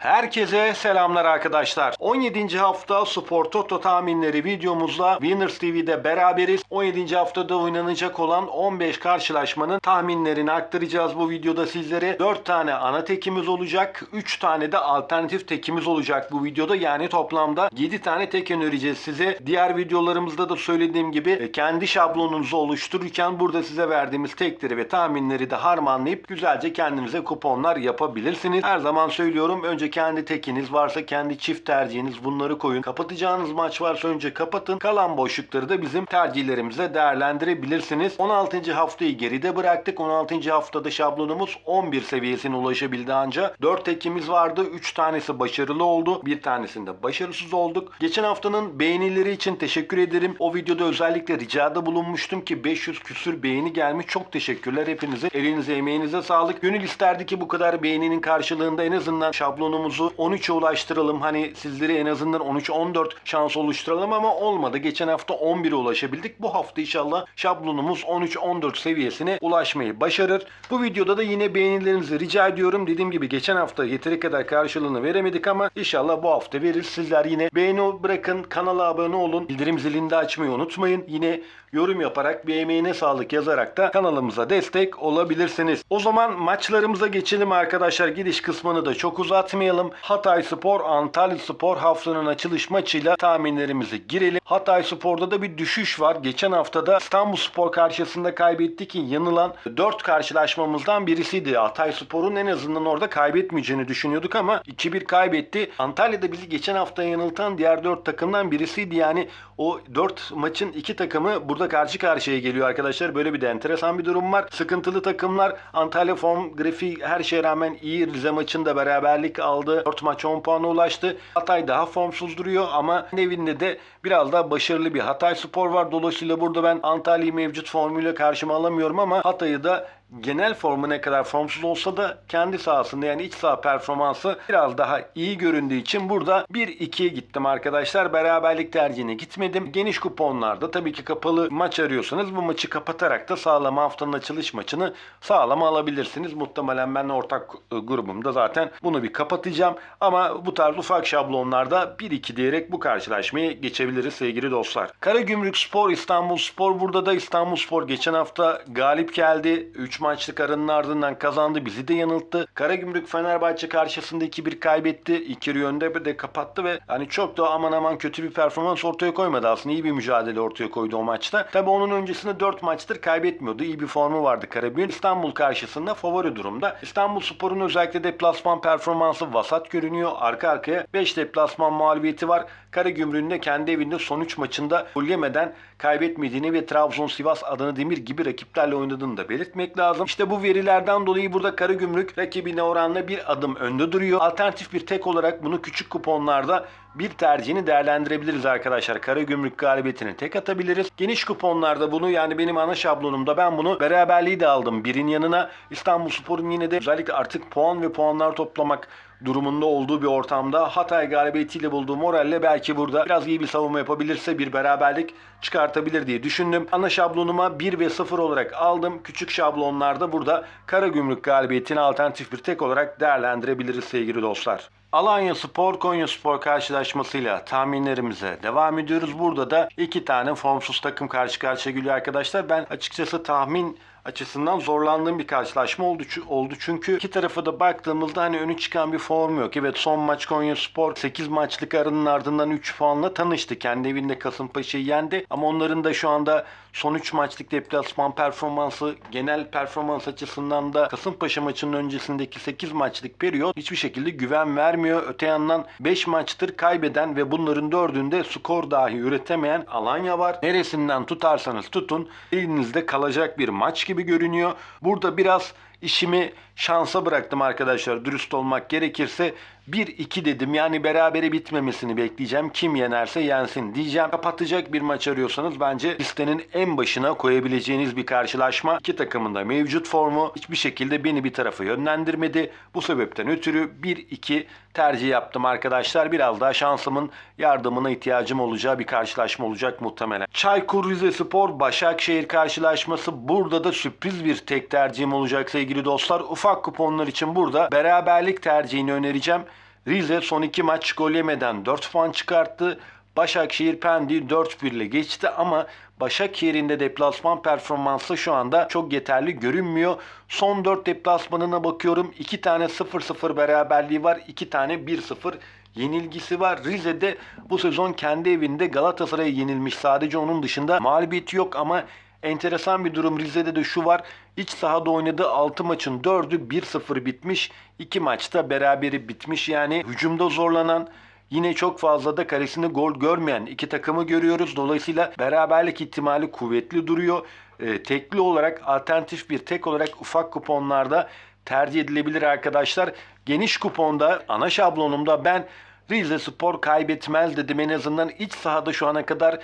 Herkese selamlar arkadaşlar. 17. hafta Spor Toto tahminleri videomuzla Winners TV'de beraberiz. 17. haftada oynanacak olan 15 karşılaşmanın tahminlerini aktaracağız bu videoda sizlere. 4 tane ana tekimiz olacak. 3 tane de alternatif tekimiz olacak bu videoda. Yani toplamda 7 tane tek önereceğiz size. Diğer videolarımızda da söylediğim gibi e, kendi şablonunuzu oluştururken burada size verdiğimiz tekleri ve tahminleri de harmanlayıp güzelce kendinize kuponlar yapabilirsiniz. Her zaman söylüyorum önce kendi tekiniz varsa kendi çift tercihiniz bunları koyun. Kapatacağınız maç varsa önce kapatın. Kalan boşlukları da bizim tercihlerimize değerlendirebilirsiniz. 16. haftayı geride bıraktık. 16. haftada şablonumuz 11 seviyesine ulaşabildi anca. 4 tekimiz vardı. 3 tanesi başarılı oldu. Bir tanesinde başarısız olduk. Geçen haftanın beğenileri için teşekkür ederim. O videoda özellikle ricada bulunmuştum ki 500 küsür beğeni gelmiş. Çok teşekkürler hepinize. Elinize emeğinize sağlık. Gönül isterdi ki bu kadar beğeninin karşılığında en azından şablonumuzu 13'e ulaştıralım. Hani sizleri en azından 13-14 şans oluşturalım ama olmadı. Geçen hafta 11'e ulaşabildik. Bu hafta inşallah şablonumuz 13-14 seviyesine ulaşmayı başarır. Bu videoda da yine beğenilerinizi rica ediyorum. Dediğim gibi geçen hafta yeteri kadar karşılığını veremedik ama inşallah bu hafta verir. Sizler yine beğeni bırakın, kanala abone olun. Bildirim zilini de açmayı unutmayın. Yine yorum yaparak bir emeğine sağlık yazarak da kanalımıza destek olabilirsiniz. O zaman maçlarımıza geçelim arkadaşlar. Gidiş kısmını da çok uzatmayalım. Hatay Spor, Antalya Spor haftanın açılış maçıyla tahminlerimizi girelim. Hatay Spor'da da bir düşüş var. Geçen haftada İstanbul Spor karşısında kaybettik ki yanılan 4 karşılaşmamızdan birisiydi. Hatay Spor'un en azından orada kaybetmeyeceğini düşünüyorduk ama 2-1 kaybetti. Antalya'da bizi geçen hafta yanıltan diğer 4 takımdan birisiydi. Yani o 4 maçın 2 takımı burada karşı karşıya geliyor arkadaşlar. Böyle bir de enteresan bir durum var. Sıkıntılı takımlar Antalya form grafiği her şeye rağmen iyi. Rize maçında beraberlik aldı. 4 maç 10 puana ulaştı. Hatay daha formsuz duruyor ama evinde de biraz daha başarılı bir Hatay Spor var. Dolayısıyla burada ben Antalya'yı mevcut formuyla karşıma alamıyorum ama Hatay'ı da genel formu ne kadar formsuz olsa da kendi sahasında yani iç saha performansı biraz daha iyi göründüğü için burada 1-2'ye gittim arkadaşlar. Beraberlik tercihine gitmedim. Geniş kuponlarda tabii ki kapalı maç arıyorsanız bu maçı kapatarak da sağlam haftanın açılış maçını sağlam alabilirsiniz. Muhtemelen ben ortak e, grubumda zaten bunu bir kapatacağım. Ama bu tarz ufak şablonlarda 1-2 diyerek bu karşılaşmayı geçebiliriz sevgili dostlar. Karagümrük Spor, İstanbul Spor burada da İstanbul Spor geçen hafta galip geldi. 3 maçlık aranın ardından kazandı. Bizi de yanılttı. Karagümrük Fenerbahçe karşısında 2-1 kaybetti. İki yönde de kapattı ve hani çok da aman aman kötü bir performans ortaya koymadı aslında. iyi bir mücadele ortaya koydu o maçta. Tabi onun öncesinde 4 maçtır kaybetmiyordu. İyi bir formu vardı Karabük'ün. İstanbul karşısında favori durumda. İstanbul Spor'un özellikle deplasman performansı vasat görünüyor. Arka arkaya 5 deplasman mağlubiyeti var. Karagümrük'ün de kendi evinde son 3 maçında gol yemeden kaybetmediğini ve Trabzon, Sivas, Adana Demir gibi rakiplerle oynadığını da belirtmek lazım. İşte bu verilerden dolayı burada Karagümrük rakibine oranla bir adım önde duruyor. Alternatif bir tek olarak bunu küçük kuponlarda bir tercihini değerlendirebiliriz arkadaşlar. Karagümrük galibiyetini tek atabiliriz. Geniş kuponlarda bunu yani benim ana şablonumda ben bunu beraberliği de aldım. Birin yanına İstanbul Spor'un yine de özellikle artık puan ve puanlar toplamak durumunda olduğu bir ortamda Hatay galibiyetiyle bulduğu moralle belki burada biraz iyi bir savunma yapabilirse bir beraberlik çıkartabilir diye düşündüm. Ana şablonuma 1 ve 0 olarak aldım. Küçük şablonlarda burada Karagümrük galibiyetini alternatif bir tek olarak değerlendirebiliriz sevgili dostlar. Alanya Spor Konya Spor karşılaşmasıyla tahminlerimize devam ediyoruz. Burada da iki tane formsuz takım karşı karşıya geliyor arkadaşlar. Ben açıkçası tahmin açısından zorlandığım bir karşılaşma oldu, oldu. Çünkü iki tarafa da baktığımızda hani önü çıkan bir form yok. Evet son maç Konya Spor 8 maçlık aranın ardından 3 puanla tanıştı. Kendi evinde Kasımpaşa'yı yendi. Ama onların da şu anda son 3 maçlık deplasman performansı genel performans açısından da Kasımpaşa maçının öncesindeki 8 maçlık periyot hiçbir şekilde güven vermiyor. Öte yandan 5 maçtır kaybeden ve bunların 4'ünde skor dahi üretemeyen Alanya var. Neresinden tutarsanız tutun elinizde kalacak bir maç gibi görünüyor. Burada biraz işimi şansa bıraktım arkadaşlar. Dürüst olmak gerekirse 1-2 dedim. Yani berabere bitmemesini bekleyeceğim. Kim yenerse yensin diyeceğim. Kapatacak bir maç arıyorsanız bence listenin en başına koyabileceğiniz bir karşılaşma. İki takımın da mevcut formu hiçbir şekilde beni bir tarafa yönlendirmedi. Bu sebepten ötürü 1-2 tercih yaptım arkadaşlar. Biraz daha şansımın yardımına ihtiyacım olacağı bir karşılaşma olacak muhtemelen. Çaykur Rizespor Başakşehir karşılaşması burada da sürpriz bir tek tercihim olacak sevgili dostlar. Ufak kuponlar için burada beraberlik tercihini önereceğim. Rize son iki maç gol yemeden 4 puan çıkarttı. Başakşehir Pendik'i 4-1 ile geçti ama Başakşehir'in de deplasman performansı şu anda çok yeterli görünmüyor. Son 4 deplasmanına bakıyorum. 2 tane 0-0 beraberliği var. 2 tane 1-0 yenilgisi var. Rize'de bu sezon kendi evinde Galatasaray'a yenilmiş. Sadece onun dışında mağlubiyeti yok ama enteresan bir durum Rize'de de şu var. İç sahada oynadığı 6 maçın 4'ü 1-0 bitmiş. 2 maçta beraberi bitmiş. Yani hücumda zorlanan Yine çok fazla da kalesinde gol görmeyen iki takımı görüyoruz. Dolayısıyla beraberlik ihtimali kuvvetli duruyor. Ee, tekli olarak alternatif bir tek olarak ufak kuponlarda tercih edilebilir arkadaşlar. Geniş kuponda ana şablonumda ben Rize Spor kaybetmez dedim. En azından iç sahada şu ana kadar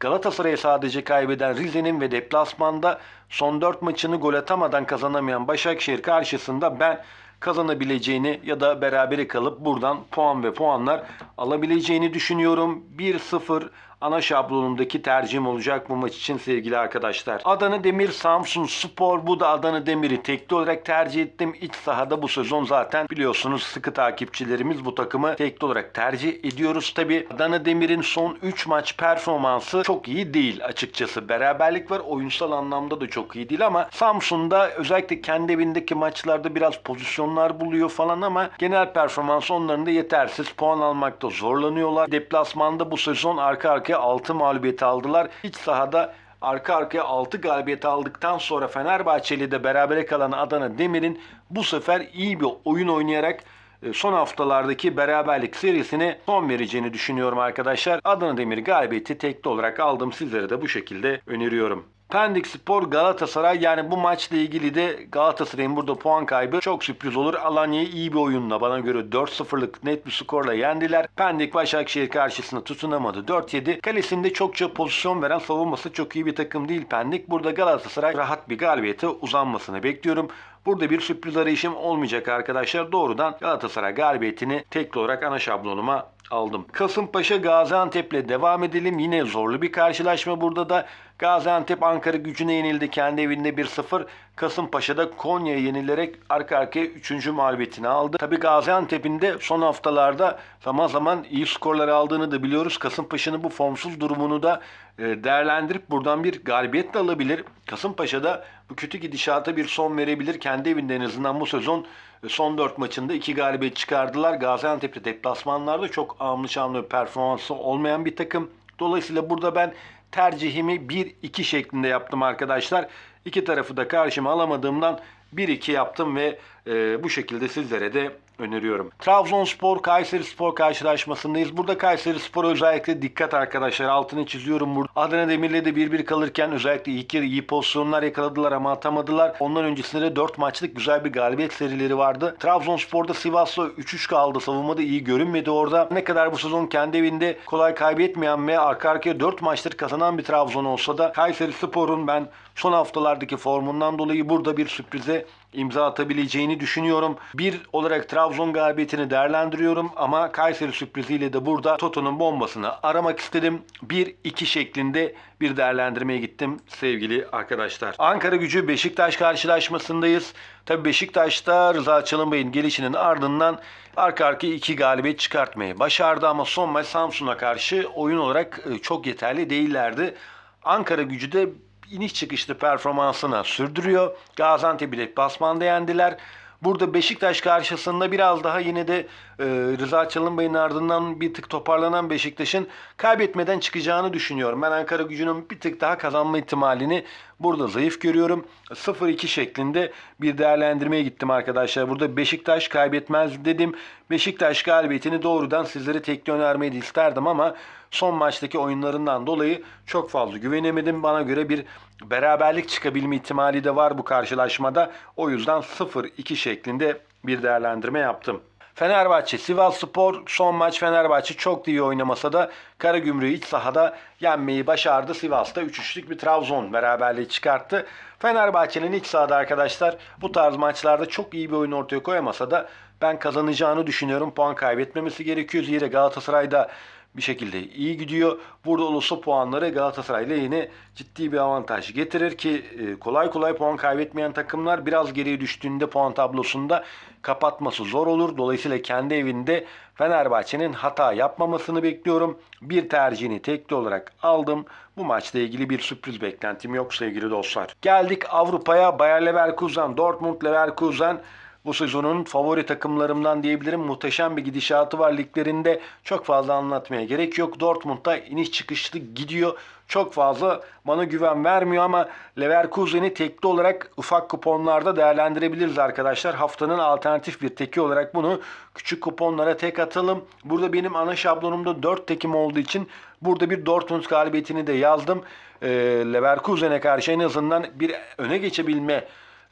Galatasaray'a sadece kaybeden Rize'nin ve deplasmanda son 4 maçını gol atamadan kazanamayan Başakşehir karşısında ben kazanabileceğini ya da berabere kalıp buradan puan ve puanlar alabileceğini düşünüyorum. 1-0 ana şablonumdaki tercihim olacak bu maç için sevgili arkadaşlar. Adana Demir Samsun Spor bu da Adana Demir'i tekli olarak tercih ettim. İç sahada bu sezon zaten biliyorsunuz sıkı takipçilerimiz bu takımı tekli olarak tercih ediyoruz. Tabi Adana Demir'in son 3 maç performansı çok iyi değil açıkçası. Beraberlik var oyunsal anlamda da çok iyi değil ama Samsun'da özellikle kendi evindeki maçlarda biraz pozisyonlar buluyor falan ama genel performans onların da yetersiz. Puan almakta zorlanıyorlar. Deplasmanda bu sezon arka arkaya 6 mağlubiyet aldılar. İç sahada arka arkaya 6 galibiyet aldıktan sonra Fenerbahçeli de berabere kalan Adana Demir'in bu sefer iyi bir oyun oynayarak e, son haftalardaki beraberlik serisine son vereceğini düşünüyorum arkadaşlar. Adana Demir galibiyeti tekli olarak aldım. Sizlere de bu şekilde öneriyorum. Pendik Spor Galatasaray yani bu maçla ilgili de Galatasaray'ın burada puan kaybı çok sürpriz olur. Alanya'yı iyi bir oyunla bana göre 4-0'lık net bir skorla yendiler. Pendik Başakşehir karşısında tutunamadı 4-7. Kalesinde çokça pozisyon veren savunması çok iyi bir takım değil Pendik. Burada Galatasaray rahat bir galibiyete uzanmasını bekliyorum. Burada bir sürpriz arayışım olmayacak arkadaşlar. Doğrudan Galatasaray galibiyetini tekli olarak ana şablonuma aldım. Kasımpaşa Gaziantep'le devam edelim. Yine zorlu bir karşılaşma burada da. Gaziantep Ankara gücüne yenildi. Kendi evinde 1-0. Kasımpaşa'da Konya'ya yenilerek arka arkaya 3. mağlubiyetini aldı. Tabi Gaziantep'in de son haftalarda zaman zaman iyi skorlar aldığını da biliyoruz. Kasımpaşa'nın bu formsuz durumunu da e, değerlendirip buradan bir galibiyet de alabilir. Kasımpaşa'da bu kötü gidişata bir son verebilir. Kendi evinde en azından bu sezon e, son 4 maçında 2 galibiyet çıkardılar. Gaziantep'te deplasmanlarda çok amlı şanlı performansı olmayan bir takım. Dolayısıyla burada ben tercihimi 1-2 şeklinde yaptım arkadaşlar. İki tarafı da karşıma alamadığımdan 1-2 yaptım ve e, bu şekilde sizlere de öneriyorum. Trabzonspor Kayseri Spor karşılaşmasındayız. Burada Kayseri Spor özellikle dikkat arkadaşlar altını çiziyorum burada. Adana Demir'le de 1-1 kalırken özellikle ilk yarı iyi pozisyonlar yakaladılar ama atamadılar. Ondan öncesinde de 4 maçlık güzel bir galibiyet serileri vardı. Trabzonspor'da Sivas'la 3-3 kaldı. Savunmada iyi görünmedi orada. Ne kadar bu sezon kendi evinde kolay kaybetmeyen ve arka arkaya 4 maçtır kazanan bir Trabzon olsa da Kayseri Spor'un ben son haftalardaki formundan dolayı burada bir sürprize imza atabileceğini düşünüyorum. Bir olarak Trabzon galibiyetini değerlendiriyorum ama Kayseri sürpriziyle de burada Toto'nun bombasını aramak istedim. 1-2 şeklinde bir değerlendirmeye gittim sevgili arkadaşlar. Ankara gücü Beşiktaş karşılaşmasındayız. Tabi Beşiktaş'ta Rıza Çalınbay'ın gelişinin ardından arka arkaya iki galibiyet çıkartmayı başardı ama son maç Samsun'a karşı oyun olarak e, çok yeterli değillerdi. Ankara gücü de iniş çıkışlı performansını sürdürüyor. Gaziantep'i deplasmanda yendiler. Burada Beşiktaş karşısında biraz daha yine de e, Rıza Çalınbay'ın ardından bir tık toparlanan Beşiktaş'ın kaybetmeden çıkacağını düşünüyorum. Ben Ankara gücünün bir tık daha kazanma ihtimalini burada zayıf görüyorum. 0-2 şeklinde bir değerlendirmeye gittim arkadaşlar. Burada Beşiktaş kaybetmez dedim. Beşiktaş galibiyetini doğrudan sizlere tekli önermeyi isterdim ama son maçtaki oyunlarından dolayı çok fazla güvenemedim. Bana göre bir beraberlik çıkabilme ihtimali de var bu karşılaşmada. O yüzden 0-2 şeklinde bir değerlendirme yaptım. Fenerbahçe, Sivas Spor son maç Fenerbahçe çok iyi oynamasa da Karagümrük'ü iç sahada yenmeyi başardı. Sivas'ta 3-3'lük bir Trabzon beraberliği çıkarttı. Fenerbahçe'nin iç sahada arkadaşlar bu tarz maçlarda çok iyi bir oyun ortaya koyamasa da ben kazanacağını düşünüyorum. Puan kaybetmemesi gerekiyor. Zira Galatasaray'da bir şekilde iyi gidiyor. Burada olursa puanları Galatasaray lehine ciddi bir avantaj getirir ki e, kolay kolay puan kaybetmeyen takımlar biraz geriye düştüğünde puan tablosunda kapatması zor olur. Dolayısıyla kendi evinde Fenerbahçe'nin hata yapmamasını bekliyorum. Bir tercihini tekli olarak aldım. Bu maçla ilgili bir sürpriz beklentim yok sevgili dostlar. Geldik Avrupa'ya. Bayer Leverkusen, Dortmund Leverkusen bu sezonun favori takımlarımdan diyebilirim. Muhteşem bir gidişatı var liglerinde. Çok fazla anlatmaya gerek yok. Dortmund'da iniş çıkışlı gidiyor. Çok fazla bana güven vermiyor ama Leverkusen'i tekli olarak ufak kuponlarda değerlendirebiliriz arkadaşlar. Haftanın alternatif bir teki olarak bunu küçük kuponlara tek atalım. Burada benim ana şablonumda 4 tekim olduğu için burada bir Dortmund galibiyetini de yazdım. Ee, Leverkusen'e karşı en azından bir öne geçebilme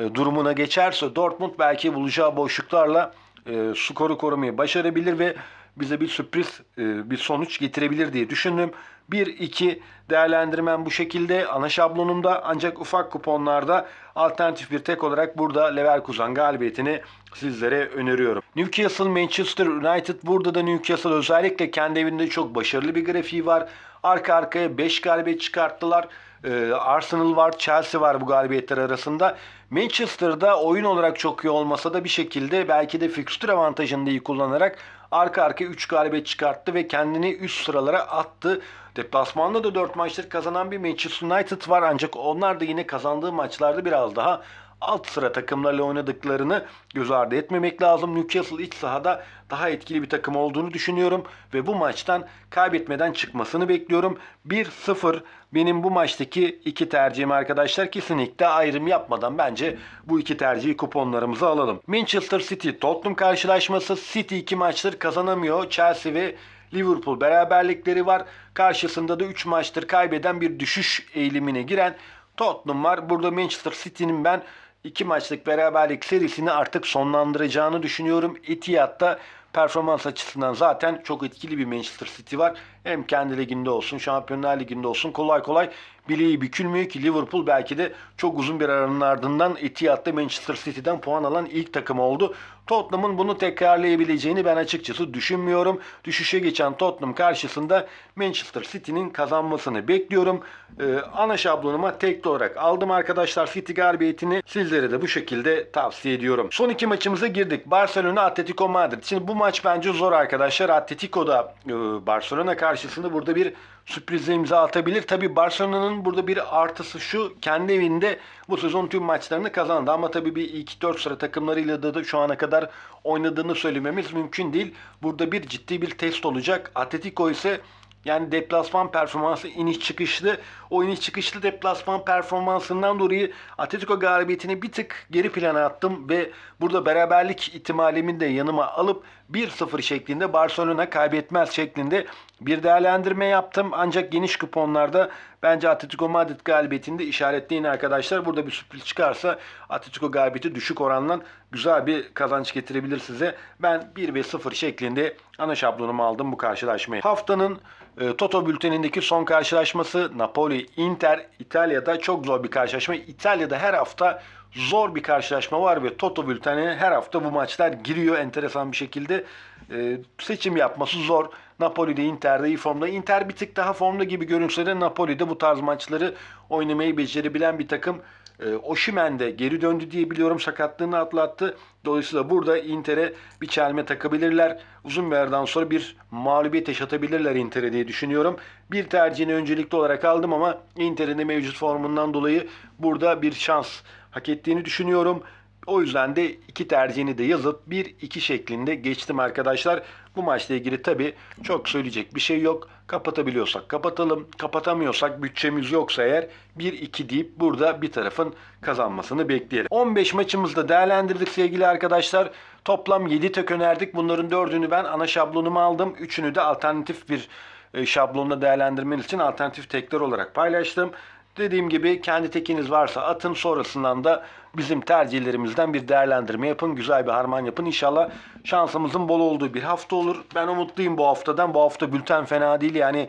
e, durumuna geçerse Dortmund belki bulacağı boşluklarla e, skoru korumayı başarabilir ve bize bir sürpriz e, bir sonuç getirebilir diye düşündüm. 1-2 değerlendirmem bu şekilde ana şablonumda ancak ufak kuponlarda alternatif bir tek olarak burada Leverkusen galibiyetini sizlere öneriyorum. Newcastle Manchester United burada da Newcastle özellikle kendi evinde çok başarılı bir grafiği var. Arka arkaya 5 galibiyet çıkarttılar. Ee, Arsenal var, Chelsea var bu galibiyetler arasında. Manchester'da oyun olarak çok iyi olmasa da bir şekilde belki de fikstür avantajını da iyi kullanarak arka arkaya 3 galibiyet çıkarttı ve kendini üst sıralara attı. Deplasmanda da 4 maçtır kazanan bir Manchester United var ancak onlar da yine kazandığı maçlarda biraz daha alt sıra takımlarla oynadıklarını göz ardı etmemek lazım. Newcastle iç sahada daha etkili bir takım olduğunu düşünüyorum ve bu maçtan kaybetmeden çıkmasını bekliyorum. 1-0 benim bu maçtaki iki tercihim arkadaşlar. Kesinlikle ayrım yapmadan bence bu iki tercihi kuponlarımıza alalım. Manchester City Tottenham karşılaşması City iki maçtır kazanamıyor. Chelsea ve Liverpool beraberlikleri var. Karşısında da 3 maçtır kaybeden bir düşüş eğilimine giren Tottenham var. Burada Manchester City'nin ben iki maçlık beraberlik serisini artık sonlandıracağını düşünüyorum. Etihad'da performans açısından zaten çok etkili bir Manchester City var. Hem kendi liginde olsun, Şampiyonlar Ligi'nde olsun kolay kolay bileği bükülmüyor ki Liverpool belki de çok uzun bir aranın ardından Etihad'da Manchester City'den puan alan ilk takım oldu. Tottenham'ın bunu tekrarlayabileceğini ben açıkçası düşünmüyorum. Düşüşe geçen Tottenham karşısında Manchester City'nin kazanmasını bekliyorum. Ee, ana şablonuma tekli olarak aldım arkadaşlar City galibiyetini. Sizlere de bu şekilde tavsiye ediyorum. Son iki maçımıza girdik. Barcelona Atletico Madrid. Şimdi bu maç bence zor arkadaşlar. Atletico'da e, Barcelona karşısında burada bir sürprize imza atabilir. Tabi Barcelona'nın burada bir artısı şu. Kendi evinde bu sezon tüm maçlarını kazandı. Ama tabi bir ilk 4 sıra takımlarıyla da, da şu ana kadar oynadığını söylememiz mümkün değil. Burada bir ciddi bir test olacak. Atletico ise yani deplasman performansı iniş çıkışlı. O iniş çıkışlı deplasman performansından dolayı Atletico galibiyetini bir tık geri plana attım ve burada beraberlik ihtimalimi de yanıma alıp 1-0 şeklinde Barcelona kaybetmez şeklinde bir değerlendirme yaptım. Ancak geniş kuponlarda bence Atletico Madrid galibiyetinde işaretleyin arkadaşlar. Burada bir sürpriz çıkarsa Atletico galibiyeti düşük oranla güzel bir kazanç getirebilir size. Ben 1 ve 0 şeklinde ana şablonumu aldım bu karşılaşmayı. Haftanın e, Toto bültenindeki son karşılaşması Napoli Inter İtalya'da çok zor bir karşılaşma. İtalya'da her hafta zor bir karşılaşma var ve Toto bültenine her hafta bu maçlar giriyor enteresan bir şekilde. E, seçim yapması zor. Napoli'de Inter'de iyi formda. Inter bir tık daha formda gibi görünse de Napoli'de bu tarz maçları oynamayı becerebilen bir takım. E, Osimhen de geri döndü diye biliyorum sakatlığını atlattı. Dolayısıyla burada Inter'e bir çelme takabilirler. Uzun bir aradan sonra bir mağlubiyet yaşatabilirler Inter'e diye düşünüyorum. Bir tercihini öncelikli olarak aldım ama Inter'in de mevcut formundan dolayı burada bir şans hak ettiğini düşünüyorum. O yüzden de iki tercihini de yazıp 1-2 şeklinde geçtim arkadaşlar. Bu maçla ilgili tabi çok söyleyecek bir şey yok. Kapatabiliyorsak kapatalım. Kapatamıyorsak bütçemiz yoksa eğer 1-2 deyip burada bir tarafın kazanmasını bekleyelim. 15 maçımızda değerlendirdik sevgili arkadaşlar. Toplam 7 tek önerdik. Bunların 4'ünü ben ana şablonuma aldım. 3'ünü de alternatif bir e, şablonla değerlendirmeniz için alternatif tekler olarak paylaştım. Dediğim gibi kendi tekiniz varsa atın sonrasından da bizim tercihlerimizden bir değerlendirme yapın. Güzel bir harman yapın. İnşallah şansımızın bol olduğu bir hafta olur. Ben umutluyum bu haftadan. Bu hafta bülten fena değil. Yani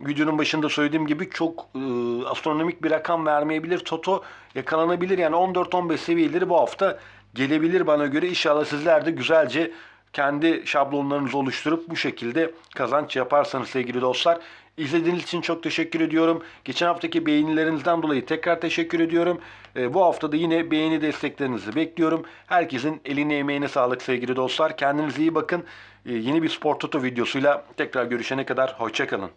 videonun başında söylediğim gibi çok e, astronomik bir rakam vermeyebilir. Toto yakalanabilir. Yani 14-15 seviyeleri bu hafta gelebilir bana göre. İnşallah sizler de güzelce kendi şablonlarınızı oluşturup bu şekilde kazanç yaparsanız sevgili dostlar. İzlediğiniz için çok teşekkür ediyorum. Geçen haftaki beğenilerinizden dolayı tekrar teşekkür ediyorum. Ee, bu hafta da yine beğeni desteklerinizi bekliyorum. Herkesin eline emeğine sağlık sevgili dostlar. Kendinize iyi bakın. Ee, yeni bir Spor Toto videosuyla tekrar görüşene kadar hoşçakalın.